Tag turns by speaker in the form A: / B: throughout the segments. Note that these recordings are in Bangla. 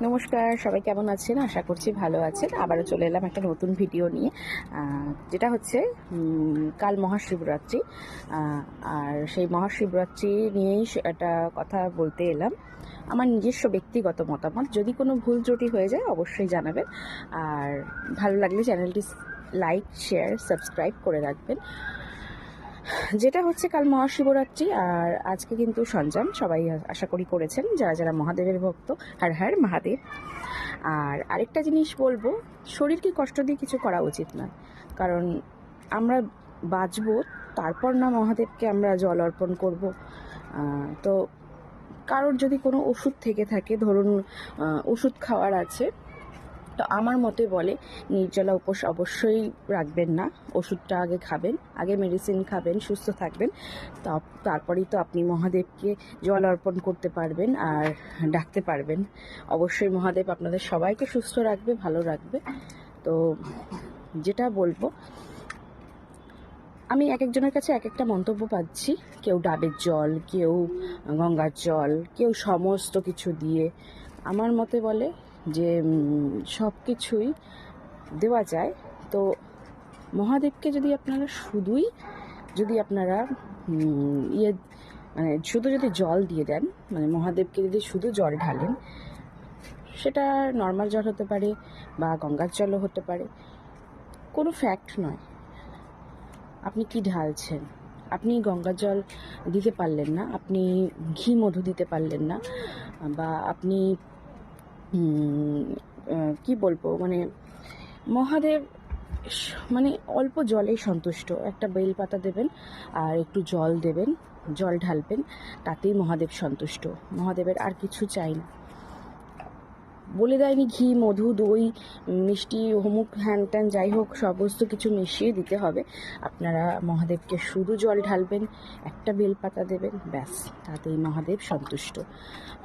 A: নমস্কার, সবাই কেমন আছেন? আশা করছি ভালো আছেন। আবারও চলে এলাম একটা নতুন ভিডিও নিয়ে যেটা হচ্ছে কাল মহাশিবরাত্রি। আর সেই মহাশিবরাত্রি নিয়েই একটা কথা বলতে এলাম। আমার নিজস্ব ব্যক্তিগত মতামত। যদি কোনো ভুল ত্রুটি হয়ে যায়, অবশ্যই জানাবেন। আর ভালো লাগলে চ্যানেলটি লাইক, শেয়ার, সাবস্ক্রাইব করে রাখবেন। যেটা হচ্ছে কাল মহাশিবরাত্রি আর আজকে কিন্তু সঞ্জাম সবাই আশা করি করেছেন, যারা যারা মহাদেবের ভক্ত, হার হার মহাদেব। আর আরেকটা জিনিস বলব, শরীরকে কষ্ট দিয়ে কিছু করা উচিত নয় কারণ আমরা বাঁচবো, তারপর না মহাদেবকে আমরা জল অর্পণ করব। তো কারোর যদি কোনো ওষুধ থেকে থাকে, ধরুন ওষুধ খাওয়ার আছে তো আমার মতে বলে, নির্জলা উপোস অবশ্যই রাখবেন না। ওষুধটা আগে খাবেন, আগে মেডিসিন খাবেন, সুস্থ থাকবেন। তারপরেই তো আপনি মহাদেবকে জল অর্পণ করতে পারবেন আর ডাকতে পারবেন। অবশ্যই মহাদেব আপনাদের সবাইকে সুস্থ রাখবে, ভালো রাখবে। তো যেটা বলব, আমি এক একজনের কাছে এক একটা মন্তব্য পাচ্ছি। কেউ ডাবের জল, কেউ গঙ্গার জল, কেউ সমস্ত কিছু দিয়ে। আমার মতে বলে যে সব কিছুই দেওয়া যায়। তো মহাদেবকে যদি আপনারা শুধুই, যদি আপনারা ইয়ে মানে শুধু যদি জল দিয়ে দেন মানে মহাদেবকে যদি শুধু জল ঢালেন, সেটা নর্মাল জল হতে পারে বা গঙ্গার জলও হতে পারে। কোনো ফ্যাক্ট নয়। আপনি কি ঢালছেন? আপনি গঙ্গা জল দিতে পারলেন না, আপনি ঘি মধু দিতে পারলেন না, বা আপনি কি বলব? মানে মহাদেব মানে অল্প জলেই সন্তুষ্ট। একটা বেল পাতা দেবেন আর একটু জল দেবেন, জল ঢালবেন, তাতেই মহাদেব সন্তুষ্ট। মহাদেবের আর কিছু চাই না। বলে দেয়নি ঘি, মধু, দই, মিষ্টি হোমুক হ্যান ত্যান, যাই হোক, সমস্ত কিছু মিশিয়ে দিতে হবে। আপনারা মহাদেবকে শুধু জল ঢালবেন, একটা বেলপাতা দেবেন, ব্যাস, তাতেই মহাদেব সন্তুষ্ট।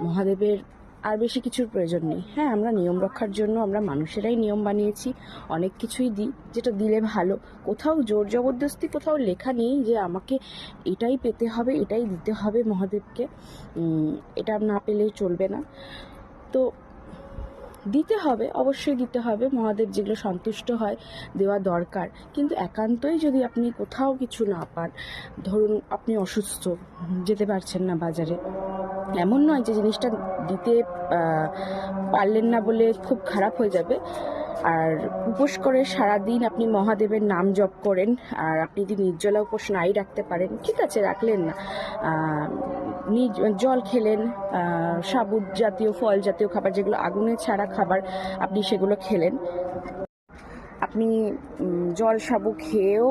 A: মহাদেবের আর বেশি কিছুর প্রয়োজন নেই। হ্যাঁ আমরা নিয়ম রক্ষার জন্য আমরা মানুষেরাই নিয়ম বানিয়েছি, অনেক কিছুই দিই, যেটা দিলে ভালো। কোথাও জোর জবরদস্তি, কোথাও লেখা নেই যে আমাকে এটাই পেতে হবে, এটাই দিতে হবে মহাদেবকে। এটা না পেলে চলবে না। তো দিতে হবে, অবশ্যই দিতে হবে। মহাদেব যেগুলো সন্তুষ্ট হয়, দেওয়া দরকার। কিন্তু একান্তই যদি আপনি কোথাও কিছু না পান, ধরুন আপনি অসুস্থ, যেতে পারছেন না বাজারে। এমন নয় যে জিনিসটা দিতে পারলেন না বলে খুব খারাপ হয়ে যাবে। আর উপোস করে সারাদিন আপনি মহাদেবের নাম জপ করেন, আর আপনি যদি নির্জলা উপোস নাই রাখতে পারেন, ঠিক আছে, রাখলেন না। জল খেলেন সাবুত জাতীয়, ফল জাতীয় খাবার, যেগুলো আগুনে ছাড়া খাবার আপনি সেগুলো খেলেন। আপনি জল সাবু খেয়েও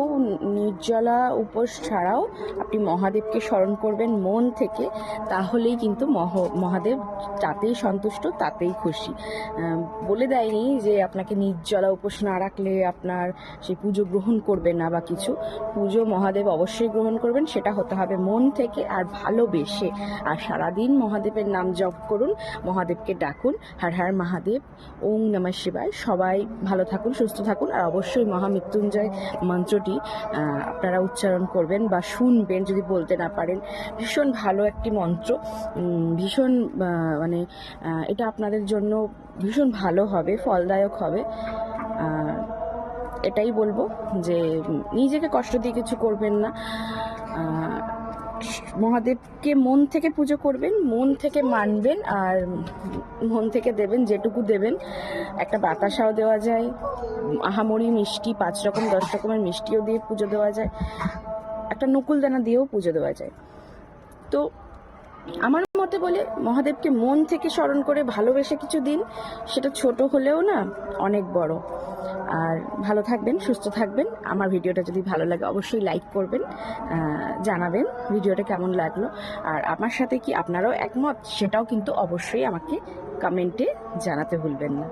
A: নির্জলা উপোস ছাড়াও আপনি মহাদেবকে স্মরণ করবেন মন থেকে, তাহলেই কিন্তু মহ, মহাদেব তাতেই সন্তুষ্ট তাতেই খুশি। বলে দেয়নি যে আপনাকে নির্জলা উপোস না রাখলে আপনার সেই পুজো গ্রহণ করবে না বা কিছু। পুজো মহাদেব অবশ্যই গ্রহণ করবেন, সেটা হতে হবে মন থেকে আর ভালোবেসে। আর সারাদিন মহাদেবের নাম জপ করুন, মহাদেবকে ডাকুন, হার হার মহাদেব, ওং নমঃ শিবায়। সবাই ভালো থাকুন, সুস্থ থাকুন। আর অবশ্যই মহামৃত্যুঞ্জয় মন্ত্রটি আপনারা উচ্চারণ করবেন বা শুনবেন যদি বলতে না পারেন। ভীষণ ভালো একটি মন্ত্র। ভীষণ মানে এটা আপনাদের জন্য ভীষণ ভালো হবে, ফলদায়ক হবে। এটাই বলব যে নিজেকে কষ্ট দিয়ে কিছু করবেন না। মহাদেবকে মন থেকে পুজো করবেন, মন থেকে মানবেন আর মন থেকে দেবেন যেটুকু দেবেন। একটা বাতাসাও দেওয়া যায়, আহামরি মিষ্টি, পাঁচ রকম, দশ রকমের মিষ্টিও দিয়ে পুজো দেওয়া যায়। একটা নকুলদানা দিয়েও পুজো দেওয়া যায়। তো আমার মতে বলে মহাদেবকে মন থেকে স্মরণ করে ভালোবেসে কিছু দিন, সেটা ছোট হলেও না অনেক বড়। আর ভালো থাকবেন, সুস্থ থাকবেন। আমার ভিডিওটা যদি ভালো লাগে অবশ্যই লাইক করবেন জানাবেন ভিডিওটা কেমন লাগল। আর আমার সাথে কি আপনারাও একমত, সেটাও কিন্তু অবশ্যই আমাকে কমেন্টে জানাতে ভুলবেন না।